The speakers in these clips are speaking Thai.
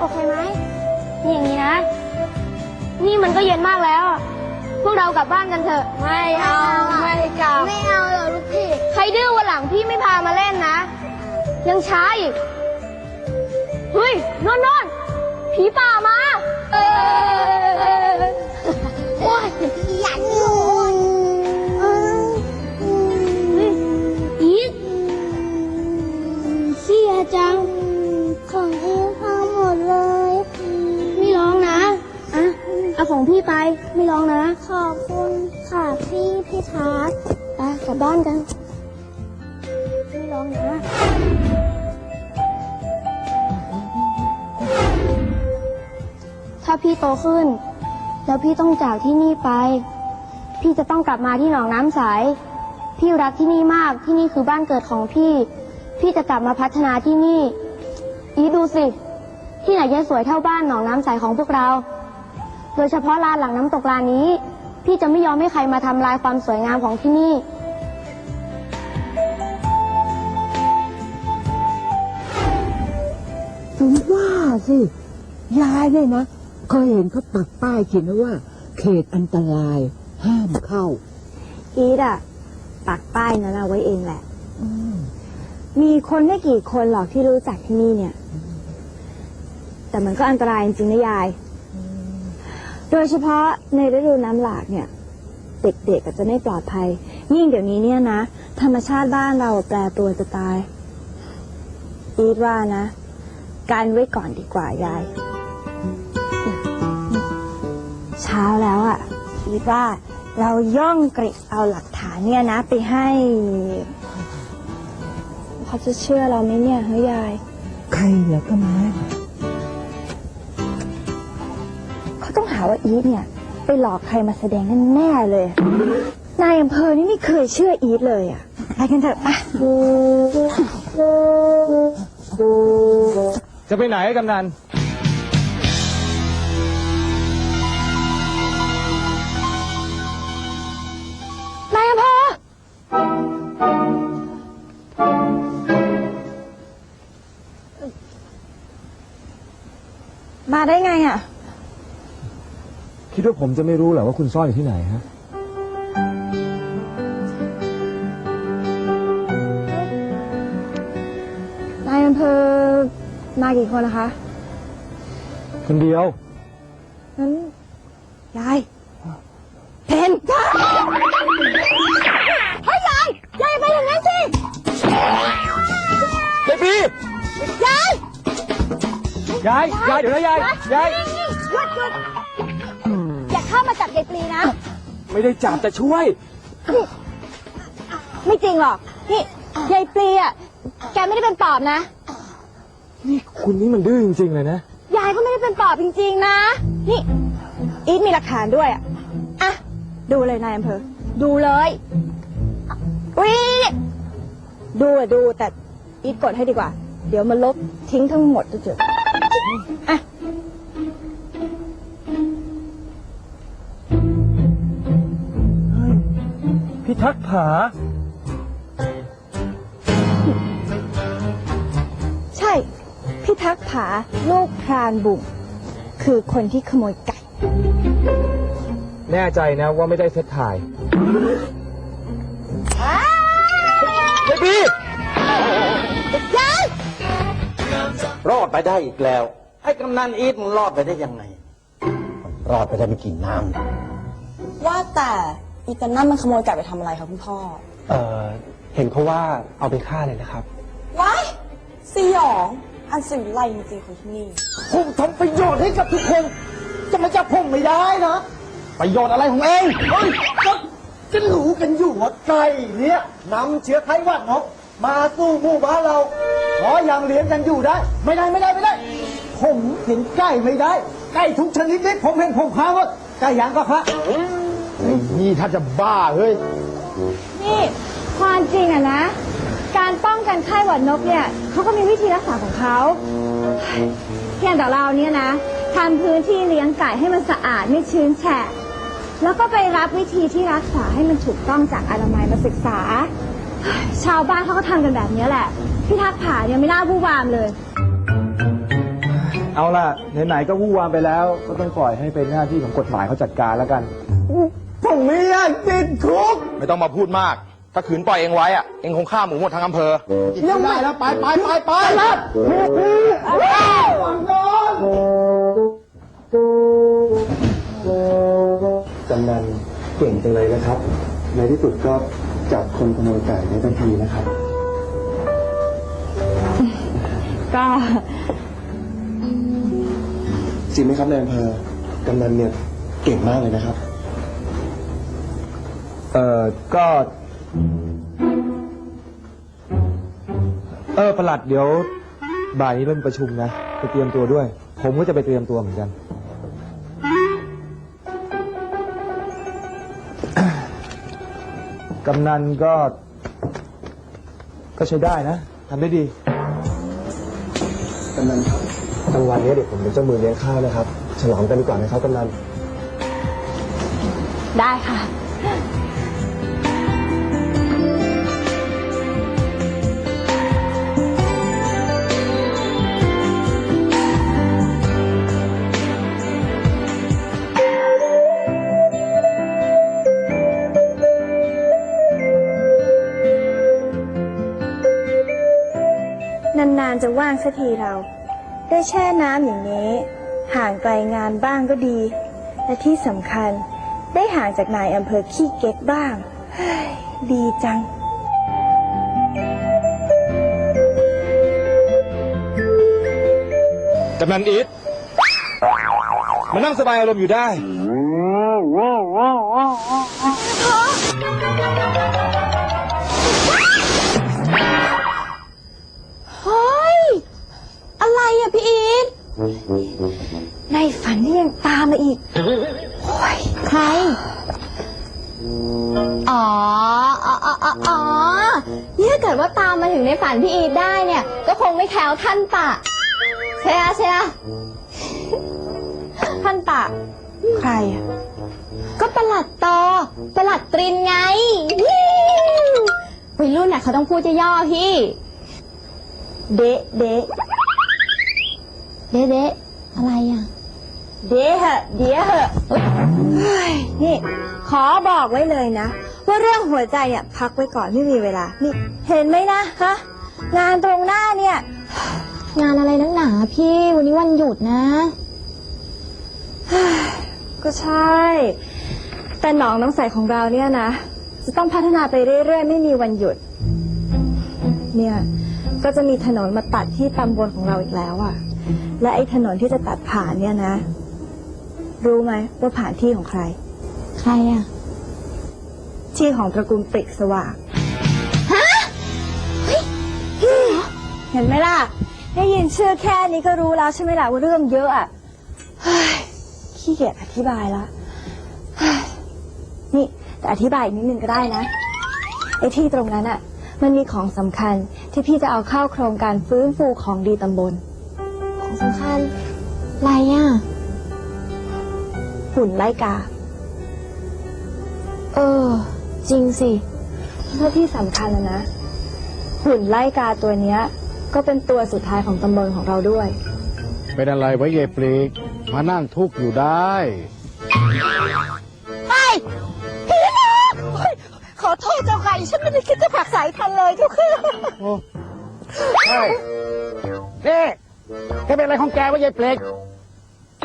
โอเคไหมนี่อย่างนี้นะ นี่มันก็เย็นมากแล้วอะพวกเรากลับบ้านกันเถอะ ไม่เอาไม่กลับ ไม่เอาหรอกลูกพี่ ใครดื้อวันหลังพี่ไม่พามาเล่นนะ ยังช้าอีก เฮ้ยนอนนอนผีป่ามา เออ โอ้ยยันอยู่เอ ของพี่ไป ไม่ร้องนะ ขอบคุณค่ะพี่พี่ทัศน์ไปกลับบ้านกัน ไม่ร้องนะ ถ้าพี่โตขึ้น แล้วพี่ต้องจากที่นี่ไป พี่จะต้องกลับมาที่หนองน้ำใส พี่รักที่นี่มาก ที่นี่คือบ้านเกิดของพี่ พี่จะกลับมาพัฒนาที่นี่ อีดูสิ ที่ไหนจะสวยเท่าบ้านหนองน้ำใสของพวกเรา โดยเฉพาะลานหลังน้ำตกลานนี้ พี่จะไม่ยอมให้ใครมาทำลายความสวยงามของที่นี่ ถึงว่าสิ ยายเนี่ยนะ เคยเห็นเขาปักป้ายเขียนไว้ว่า เขตอันตราย ห้ามเข้า อีดอะปักป้ายนั้นเอาไว้เองแหละ มีคนไม่กี่คนหรอกที่รู้จักที่นี่เนี่ย แต่มันก็อันตรายจริงๆนะยาย โดยเฉพาะในฤดูน้ำหลากเนี่ย เด็กๆอาจะไม่ปลอดภัย ยิ่งเดี๋ยวนี้เนี่ยนะ ธรรมชาติบ้านเราแปรปรวนจะตาย อีดว่านะ การไว้ก่อนดีกว่ายาย เช้าแล้วอะ่ะคิดว่าเราย่องกริเอาหลักฐานเนี่ยนะ ไปให้เขาจะเชื่อเราไหมเนี่ยเฮ้ยยาย ใครเหรอก็มา เขาต้องหาว่าอีทเนี่ย ไปหลอกใครมาแสดงแน่ๆเลยนายอำเภอนี่ไม่เคยเชื่ออีทเลยอะไปกันเถอะไปจะไปไหนกำนัน คิดว่าผมจะไม่รู้เหรอว่าคุณซ่อนอยู่ที่ไหนฮะ นายอำเภอมากี่คนนะคะ คนเดียว งั้นยายเพนเฮ้ยยายยายไปอย่างนั้นสิยายปียาย ยาย ยาย เดี๋ยวนะยาย ยาย หยุดหยุด อย่าเข้ามาจับยายปลีนะ ไม่ได้จับจะช่วย ไม่จริงหรอก นี่ยายปลีอะ แกไม่ได้เป็นปอบนะ นี่คุณนี่มันดื้อจริงๆเลยนะ ยายก็ไม่ได้เป็นปอบจริงๆนะ นี่ อีทมีหลักฐานด้วยอะ อะ ดูเลยนายอำเภอ ดูเลยวิดูอะดูแต่อีทกดให้ดีกว่า เดี๋ยวมันลบทิ้งทั้งหมดจะเจออะ พี่ทักษ์ผา ใช่พี่ทักษ์ผาลูกพรานบุ่งคือคนที่ขโมยไก่ แน่ใจนะว่าไม่ได้เซตถ่ายยายปีรอดไปได้อีกแล้ว ไอ้กำนันอีทมันรอดไปได้ยังไงมันรอดไปได้ไม่กี่น้ว่าแต่ อีตานั่นมันขโมยไก่ไปทำอะไรคะคุณพ่อ เอ่อเห็นเขาว่าเอาไปฆ่าเลยนะครับ ว้ายสยอง อันสิ่งไรจริงๆของที่นี่ำผมทำประโยชน์ให้กับทุกคน จะมาจับผมไม่ได้นะ ประโยชน์อะไรของเองเฮ้ยก็จะรู้กันอยู่ว่าไก่เนี่ยนำเชื้อไข้หวัดนกมาสู่หมู่บ้านเรา ขออย่างเลี้ยงกันอยู่ได้ ไม่ได้ไม่ได้ไม่ได้ ผมเห็นไก่ไม่ได้ ไก่ทุกชนิดที่ผมเห็นผมค้าหมดไก่ยางก็ค้า นี่ถ้าจะบ้าเฮ้ย นี่ความจริงอะนะ การป้องกันไข้หวัดนกเนี่ยเขาก็มีวิธีรักษาของเขาเพียงแต่เราเนี่ยนะทำพื้นที่เลี้ยงไก่ให้มันสะอาดไม่ชื้นแฉะ แล้วก็ไปรับวิธีที่รักษาให้มันถูกต้องจากอนามัยมาศึกษา ชาวบ้านเขาก็ทำกันแบบนี้แหละ พี่ทักษ์ผาเนี่ยไม่น่าผู้วามเลย เอาล่ะไหนๆก็วู่วามไปแล้ว ก็ต้องปล่อยให้เป็นหน้าที่ของกฎหมายเขาจัดการแล้วกัน ผมไม่อยากติดคุกไม่ต้องมาพูดมาก ถ้าขืนปล่อยเองไว้อะเองคงฆ่าหมูหมดทั้งอำเภอ ยังไม่ได้แล้วไปไปไปไปแล้วฟังก่อนกำนันเก่งจังเลยนะครับ ในที่สุดก็จับคนขโมยไก่ได้ทันทีนะครับ ก็จริงไหมครับนายอำเภอกำนันเนี่ยเก่งมากเลยนะครับ เอ่อก็ เออประหลัดเดี๋ยว บ่ายนี้เริ่มประชุมนะ ไปเตรียมตัวด้วย ผมก็จะไปเตรียมตัวเหมือนกัน กำนันก็ ก็ใช้ได้นะทำได้ดีกำนันครับกลางวันนี้เดี๋ยวผมเป็นเจ้ามือเลี้ยงข้าวนะครับ ฉลองกันดีกว่านะครับกำนัน ได้ค่ะ นานๆจะว่างสักทีเรา ได้แช่น้ำอย่างนี้ ห่างไกลงานบ้างก็ดี และที่สำคัญได้ห่างจากนายอำเภอขี้เก๊กบ้างเฮ้ยดีจัง กำนันอีทมานั่งสบายอารมณ์อยู่ได้เอะไรอะพี่อีทในฝันที่ยังตามมาอีกใคร อ๋ออ๋ออ๋ออ๋ออ๋อนี่ถ้าเกิดว่าตามมาถึงในฝันพี่อีทได้เนี่ย ก็คงไม่แคล้วท่านปะใช่ไหมใช่ไหมท่านปะ ใครอะก็ประหลัดตอประหลัดตรินไงยิ้ววัยรุ่นน่ะเขาต้องพูดย่อๆพี่ เดะเดะ เด๊ะๆอะไรอะ เดะเหอะเดี๋ยวเหอะเฮ้ยนี่ ขอบอกไว้เลยนะ ว่าเรื่องหัวใจเนี่ยพักไว้ก่อนไม่มีเวลา นี่เห็นไหมนะฮะงานตรงหน้าเนี่ย งานอะไรนักหนาพี่วันนี้วันหยุดนะ ก็ใช่ แต่หนองน้ำใสของเราเนี่ยนะ จะต้องพัฒนาไปเรื่อยๆ ไม่มีวันหยุด เนี่ย ก็จะมีถนนมาตัดที่ตำบลของเราอีกแล้วอะ่ะ และไอ้ถนนที่จะตัดผ่านเนี่ยนะ รู้ไหมว่าผ่านที่ของใคร ใครอะที่ของตระกูลปริกสว่างเห็นไหมล่ะ ได้ยินชื่อแค่นี้ก็รู้แล้วใช่ไหมล่ะว่าเรื่องเยอะอะเฮ้ยขี้เกียจอธิบายละเฮ้ยนี่แต่อธิบายอีกนิดนึงก็ได้นะไอ้ที่ตรงนั้นอะมันมีของสำคัญที่พี่จะเอาเข้าโครงการฟื้นฟูของดีตำบล ของสำคัญอะไรอะหุ่นไล่กา เออ จริงสิและที่สำคัญนะนะหุ่นไล่กาตัวเนี้ย ก็เป็นตัวสุดท้ายของตำบลของเราด้วย เป็นอะไรไว้เยปลีก มานั่งทุกข์อยู่ได้ขอโทษเจ้าค่ะฉันไม่ได้คิดจะผลักสายทันเลยเจ้าค่ะใช่นี่ แกเป็นอะไรของแกวะเยปลีก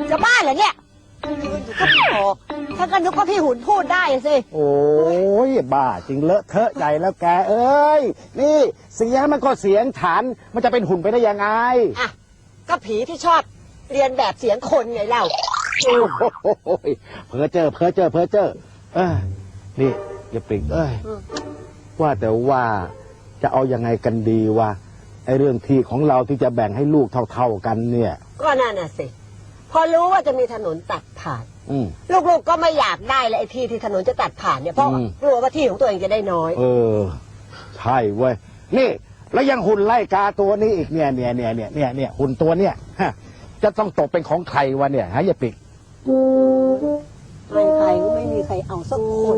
จะบ้าเหรอเนี่ยก็บอกถ้ากันนึกว่าพี่หุ่นพูดได้อะสิ โอ้ยบ้าจริงเลอะเทอะใหญ่แล้วแกเอ้ย นี่เสียงมันก็เสียงฉันมันจะเป็นหุ่นไปได้ยังไงอะ ก็ผีที่ชอบเรียนแบบเสียงคนไงเล่า โอ้ยเพอเจอเพอเจอเพอเจอเอ้ยนี่อย่าปลิกเอ้ยว่าแต่ว่าจะเอายังไงกันดีวะ ไอเรื่องที่ของเราที่จะแบ่งให้ลูกเท่าๆกันเนี่ย ก็นั่นน่ะสิ พอรู้ว่าจะมีถนนตัดผ่าน อืม ลูกๆก็ไม่อยากได้เลยไอ้ที่ที่ถนนจะตัดผ่านเนี่ยเพราะอืม กลัวว่าที่ของตัวเองจะได้น้อย เออ ใช่เว้ย นี่ แล้วยังหุ่นไล่กาตัวนี้อีกเนี่ยเนี่ยเนี่ยเนี่ยเนี่ยเนี่ยหุ่นตัวเนี่ยฮะจะต้องตกเป็นของใครวะเนี่ยฮะอย่าปลิก ใครๆก็ไม่มีใครเอาสักคน